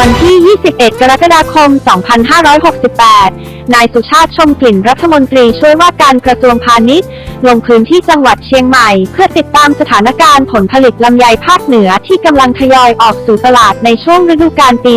วันที่ 21 กรกฎาคม 2568นายสุชาติชมกลิ่นรัฐมนตรีช่วยว่าการกระทรวงพาณิชย์ ลงพื้นที่จังหวัดเชียงใหม่ เพื่อติดตามสถานการณ์ผลผลิตลำไยภาคเหนือที่กำลังทยอยออกสู่ตลาดในช่วงฤดูกาลปี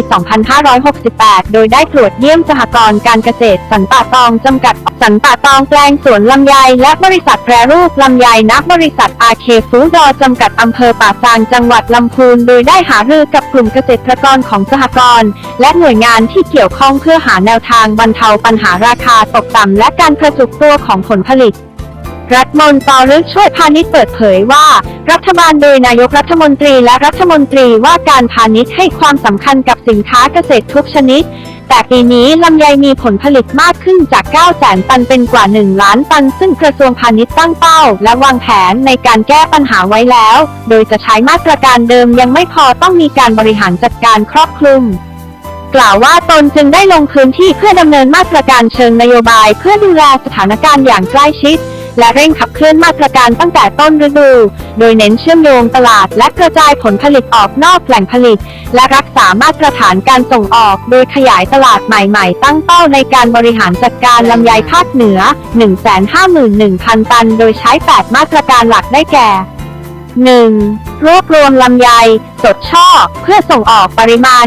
2568 โดยได้ตรวจเยี่ยมสหกรณ์การเกษตรสันป่าตองจำกัดสันป่าตองแปลงสวนลำไยและบริษัทแปรรูปลำไยนักบริษัทอาเคฟูดอจำกัดอำเภอป่าซางจังหวัดลำพูน โดยได้หารือกับกลุ่มเกษตรกรของสหกรณ์และหน่วยงานที่เกี่ยวข้องเพื่อหาแนวทางบรรเทาปัญญหาราคาตกต่ำและการกระจุกตัวของผลผลิต รัฐมนตรีช่วยพาณิชย์เปิดเผยว่า รัฐบาลโดยนายกรัฐมนตรีและรัฐมนตรีว่าการพาณิชย์ให้ความสำคัญกับสินค้าเกษตรทุกชนิด แต่ปีนี้ลำไยมีผลผลิตมากขึ้นจาก 9 แสนตันเป็นกว่า 1 ล้านตัน ซึ่งกระทรวงพาณิชย์ตั้งเป้า และวางแผนในการแก้ปัญหาไว้แล้ว โดยจะใช้มาตรการเดิมยังไม่พอต้องมีการบริหารจัดการครอบคลุม กล่าวว่าตนจึงได้ลงพื้นที่เพื่อดำเนินมาตรการเชิงนโยบาย เพื่อดูแลสถานการณ์อย่างใกล้ชิด และเร่งขับเคลื่อนมาตรการตั้งแต่ต้นฤดู โดยเน้นเชื่อมโยงตลาด และกระจายผลผลิตออกนอกแหล่งผลิต และรักษามาตรฐานการส่งออก โดยขยายตลาดใหม่ๆ ตั้งเป้าในการบริหารจัดการลำไยภาคเหนือ 151,000 ตัน โดยใช้ 8 มาตรการหลักได้แก่ 1. รวบรวมลำไย สดช่อ เพื่อส่งออกปริมาณ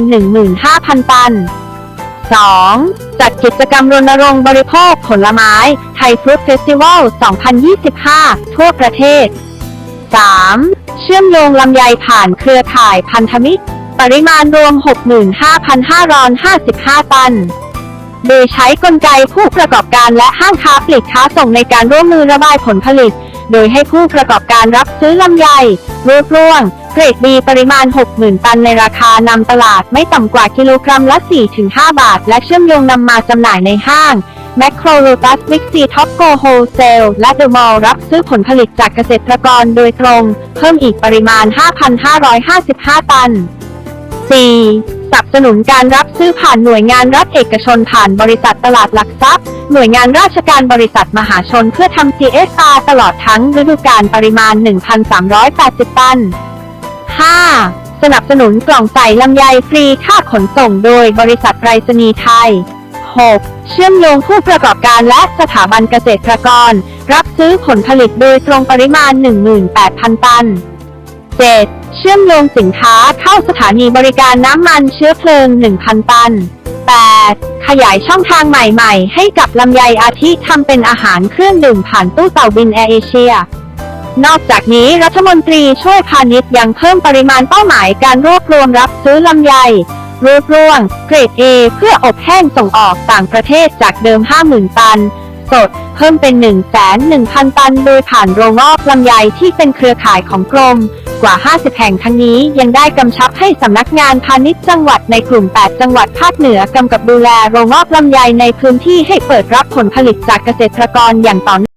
15,000 ตัน 2. จัดกิจกรรมรณรงค์บริโภคผลไม้ ไทยฟรุตเฟสติวัล 2025 ทั่วประเทศ 3. เชื่อมโยงลำไยผ่านเครือข่ายพันธมิตร ปริมาณรวม 65,555 ตัน โดยใช้กลไกผู้ประกอบการและห้างค้าปลีกค้าส่งในการร่วมมือระบายผลผลิต โดยให้ผู้ประกอบการรับซื้อลำไยรวบรวงเกรดดีปริมาณ 60,000 ตันในราคานำตลาดไม่ต่ำกว่ากิโลกรัมละ 4-5 บาท และเชื่อมโยงนำมาจำหน่ายในห้างแมคโครโ o ตัสวิกซีท็อปโกโฮเซลและเดอะมอลล์รับซื้อผลผลิตจากเกษตรกรโดยตรง เพิ่มอีกปริมาณ 5,555 ตัน 4. สนับสนุนการรับซื้อผ่านหน่วยงานรัฐเอกชนผ่านบริษัทตลาดหลักทรัพย์ หน่วยงานราชการบริษัทมหาชนเพื่อทำ CSR ตลอดทั้งฤดูกาลปริมาณ 1,380 ตัน 5. สนับสนุนกล่องใส่ลำไยฟรีค่าขนส่งโดยบริษัทไปรษณีย์ไทย 6. เชื่อมโยงผู้ประกอบการและสถาบันเกษตรกร รับซื้อผลผลิตโดยตรงปริมาณ 18,000 ตัน 7. เชื่อมโยงสินค้าเข้าสถานีบริการน้ำมันเชื้อเพลิง 1,000 ตัน 8. ขยายช่องทางใหม่ๆ ให้กับลำไยอาทิทำเป็นอาหารเครื่องดื่มผ่านตู้เต่าบินแอร์เอเชีย นอกจากนี้รัฐมนตรีช่วยพาณิชย์ยังเพิ่มปริมาณเป้าหมายการรวบรวมรับซื้อลำไยรวบรวง เกรด A เพื่ออบแห้งส่งออกต่างประเทศจากเดิม 50,000 ตัน สด เพิ่มเป็น 1 1 0 0 0 ตัน โดยผ่านโรงงอบลำไยที่เป็นเครือข่ายของกรม กว่า 50 แห่งทั้งนี้ยังได้กำชับให้สำนักงานพาณิชย์จังหวัดในกลุ่ม 8 จังหวัดภาคเหนือกำกับดูแลโรงงอบลำไยในพื้นที่ให้เปิดรับผลผลิตจากเกษตรกรอย่างต่อเนื่อง